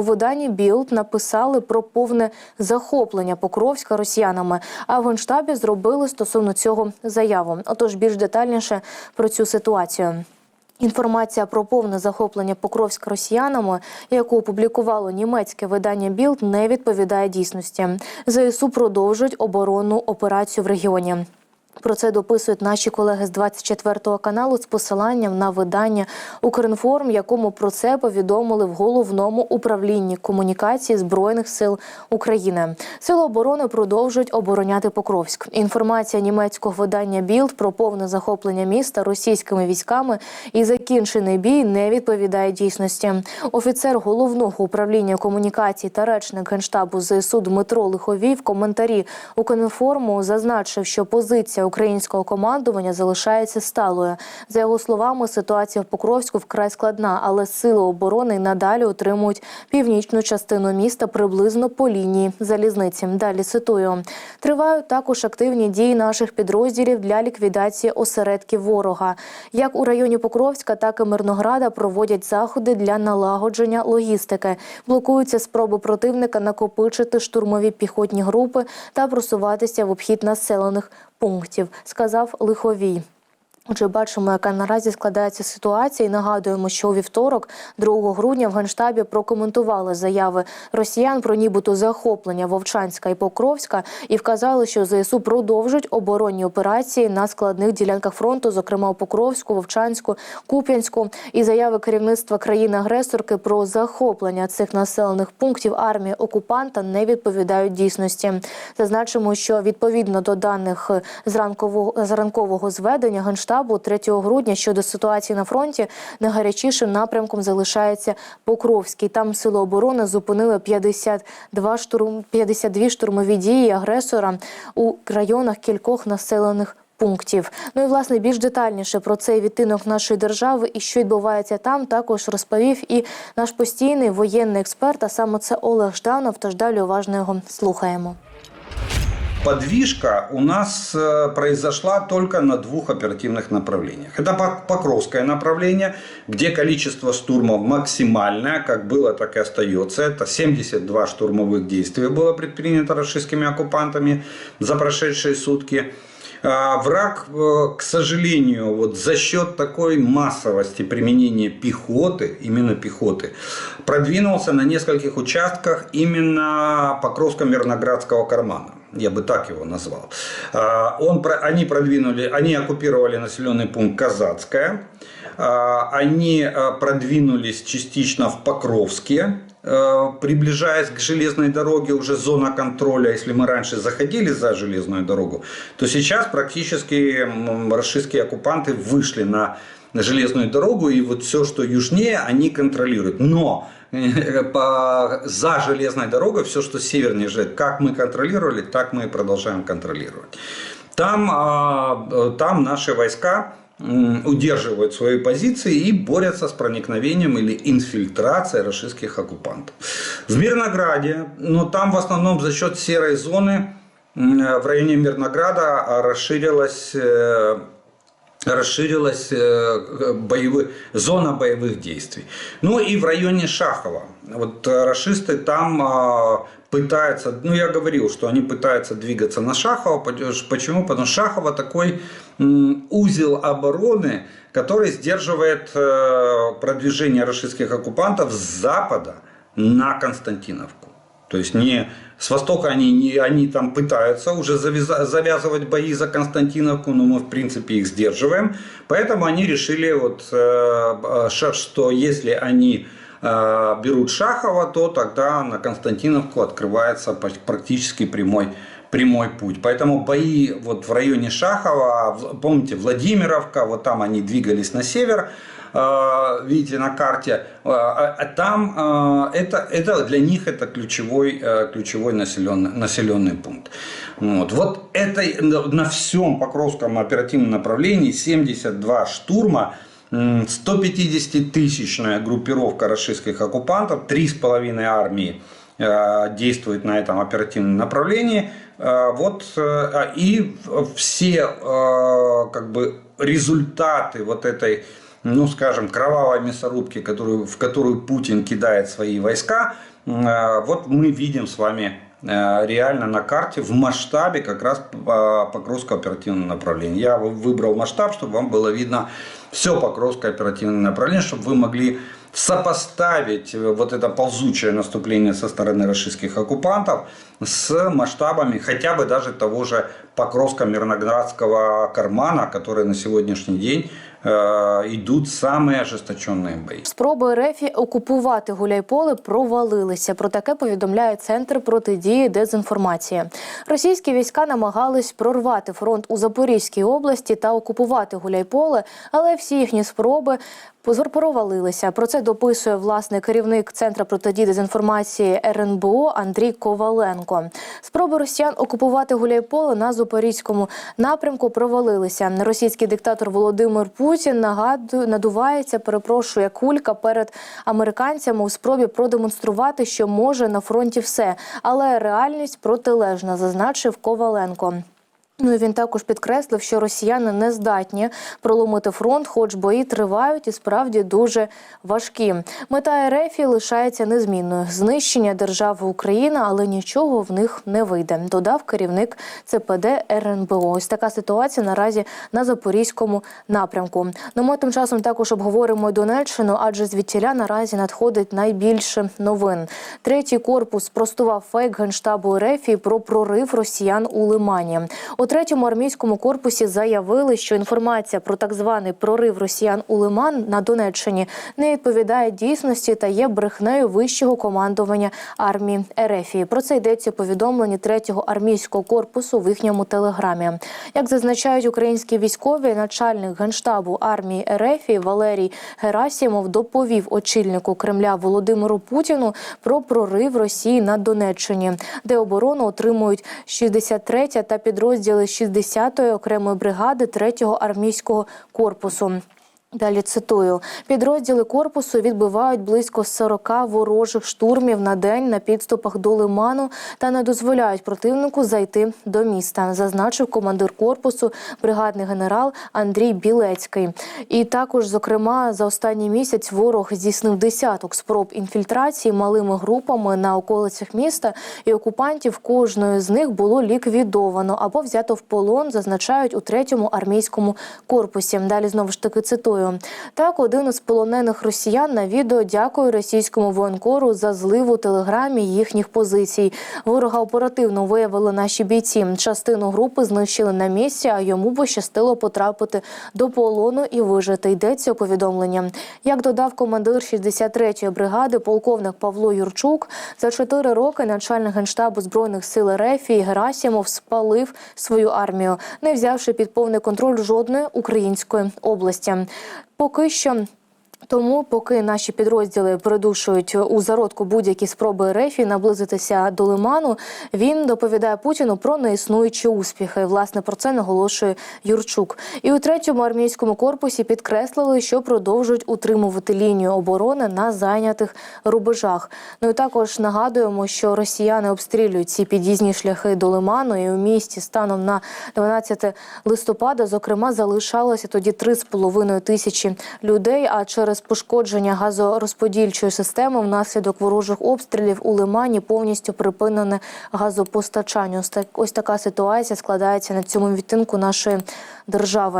У виданні Білд написали про повне захоплення Покровська росіянами. А в генштабі зробили стосовно цього заяву. Отож, більш детальніше про цю ситуацію. Інформація про повне захоплення Покровська росіянами, яку опублікувало німецьке видання Білд, не відповідає дійсності. ЗСУ продовжують оборонну операцію в регіоні. Про це дописують наші колеги з 24 каналу з посиланням на видання Укрінформ, якому про це повідомили в головному управлінні комунікації збройних сил України. Сили оборони продовжують обороняти Покровськ. Інформація німецького видання Білд про повне захоплення міста російськими військами і закінчений бій не відповідає дійсності. Офіцер головного управління комунікацій та речник генштабу ЗСУ Дмитро Лиховій в коментарі Укрінформу зазначив, що позиція українського командування залишається сталою. За його словами, ситуація в Покровську вкрай складна, але сили оборони надалі отримують північну частину міста приблизно по лінії залізниці. Далі цитую: тривають також активні дії наших підрозділів для ліквідації осередків ворога. Як у районі Покровська, так і Мирнограда проводять заходи для налагодження логістики. Блокуються спроби противника накопичити штурмові піхотні групи та просуватися в обхід населених пунктів, сказав Лиховій. Отже, бачимо, яка наразі складається ситуація, і нагадуємо, що у вівторок, 2 грудня, в генштабі прокоментували заяви росіян про нібито захоплення Вовчанська і Покровська і вказали, що ЗСУ продовжують оборонні операції на складних ділянках фронту, зокрема у Покровську, Вовчанську, Куп'янську, і заяви керівництва країни-агресорки про захоплення цих населених пунктів армії окупанта не відповідають дійсності. Зазначимо, що відповідно до даних з ранкового з ранкового зведення генштабу 3 грудня щодо ситуації на фронті найгарячішим напрямком залишається Покровський. Там сили оборони зупинили 52 штурм 52 штурмові дії агресора у районах кількох населених. Пунктів, ну і власне більш детальніше про цей відтинок нашої держави і що відбувається там, також розповів і наш постійний воєнний експерт. А саме це Олег Жданов. Тож далі уважно його слухаємо. Подвижка у нас э, произошла только на двух оперативных направлениях. Это Пок- Покровское направление, где количество штурмов максимальное, как было, так и остается. Это 72 штурмовых действия было предпринято российскими оккупантами за прошедшие сутки. А, Враг, э, к сожалению, вот за счет такой массовости применения пехоты, именно пехоты, продвинулся на нескольких участках именно Покровско-Мирноградского кармана. Я бы так его назвал. А, Он, они продвинули, они оккупировали населенный пункт Казацкое. А, Они а, продвинулись частично в Покровске, э, приближаясь к железной дороге, уже зона контроля. Если мы раньше заходили за железную дорогу, то сейчас практически российские оккупанты вышли на железную дорогу, и вот все, что южнее, они контролируют. Но э, по, за железной дорогой, все, что севернее, же, как мы контролировали, так мы и продолжаем контролировать. Там, а, э, там наши войска удерживают свои позиции и борются с проникновением или инфильтрацией российских оккупантов. В Мирнограде, но там в основном за счет серой зоны в районе Мирнограда расширилась э, расширилась э, боевых, зона боевых действий. Ну и в районе Шахова. Вот э, расисты там а, пытаются, ну я говорил, что они пытаются двигаться на Шахово. Почему? Потому что Шахово такой узел обороны, который сдерживает э, продвижение российских оккупантов с запада на Константиновку. То есть не с востока они, не, они там пытаются уже завяза- завязывать бои за Константиновку, но мы в принципе их сдерживаем. Поэтому они решили, вот, э, что если они берут Шахова, то тогда на Константиновку открывается практически прямой прямой путь. Поэтому бои вот в районе Шахова, помните, Владимировка, вот там они двигались на север, э, видите на карте, э, а а там э, это, это для них это ключевой, э, ключевой населенный, населенный пункт. Вот. вот это на- всем Покровском оперативном направлении 72 штурма, 150-тысячная группировка российских оккупантов, 3,5 армии э, действует на этом оперативном направлении. Э, Вот, э, и все как бы результаты вот этой ну, скажем, кровавой мясорубки, которую, в которую Путин кидает свои войска, вот мы видим с вами реально на карте в масштабе как раз по- Покровского оперативного направления. Я вы- выбрал масштаб, чтобы вам было видно все Покровское оперативное направление, чтобы вы могли сопоставить э, вот это ползучее наступление со стороны российских оккупантов с масштабами хотя бы даже того же Покровско-Мирноградского кармана, который на сегодняшний день э, идут самые ожесточенные бои. Спроби РФ окупувати Гуляйполе провалилися. Про таке повідомляє центр протидії дезінформації. Російські війська намагались прорвати фронт у Запорізькій області та окупувати Гуляйполе, але всі їхні спроби позор провалилися. Про це дописує власне керівник центру протидії дезінформації РНБО Андрій Коваленко. Спроби росіян окупувати Гуляйполе на Запорізькому напрямку провалилися. Російський диктатор Володимир Путін нагадує, надувається, перепрошує кулька перед американцями у спробі продемонструвати, що може на фронті все, але реальність протилежна, зазначив Коваленко. Ну і він також підкреслив, що росіяни не здатні проломити фронт, хоч бої тривають і справді дуже важкі. Мета РФ лишається незмінною знищення держави Україна, але нічого в них не вийде. Додав керівник ЦПД РНБО. Ось така ситуація наразі на запорізькому напрямку. Ну ми тим часом також обговоримо Донеччину, адже звідтіля наразі надходить найбільше новин. Третій корпус спростував фейк генштабу РФ про прорив росіян у Лимані. Третьому армійському корпусі заявили, що інформація про так званий прорив росіян у Лиман на Донеччині не відповідає дійсності та є брехнею вищого командування армії РФ. Про це йдеться у третього армійського корпусу в їхньому телеграмі. Як зазначають українські військові, начальник генштабу армії РФ Валерій Герасімов доповів очільнику Кремля Володимиру Путіну про прорив Росії на Донеччині, де оборону отримують 63 та підрозділи 60-ї окремої бригади 3-го армійського корпусу. Далі цитую: підрозділи корпусу відбивають близько 40 ворожих штурмів на день на підступах до лиману та не дозволяють противнику зайти до міста, зазначив командир корпусу, бригадний генерал Андрій Білецький. І також, зокрема, за останній місяць ворог здійснив десяток спроб інфільтрації малими групами на околицях міста, і окупантів кожної з них було ліквідовано або взято в полон, зазначають у третьому армійському корпусі. Далі знову ж таки цитую. Так, один із полонених росіян на відео дякує російському воєнкору за зливу телеграмі їхніх позицій. Ворога оперативно виявили наші бійці. Частину групи знищили на місці, а йому пощастило потрапити до полону і вижити. Йдеться повідомлення. Як додав командир 63-ї бригади, полковник Павло Юрчук, за чотири роки начальник генштабу збройних сил РФ і Герасімов спалив свою армію, не взявши під повний контроль жодної української області. Поки що. Тому, поки наші підрозділи придушують у зародку будь-які спроби РФ наблизитися до лиману, він доповідає Путіну про неіснуючі успіхи. Власне про це наголошує Юрчук. І у третьому армійському корпусі підкреслили, що продовжують утримувати лінію оборони на зайнятих рубежах. Ну і також нагадуємо, що росіяни обстрілюють ці під'їзні шляхи до лиману. І у місті станом на 12 листопада, зокрема, залишалося тоді 3,5 тисячі людей. А через пошкодження газорозподільчої системи внаслідок ворожих обстрілів у лимані повністю припинене газопостачання. Ось така ситуація складається на цьому відтинку нашої держави.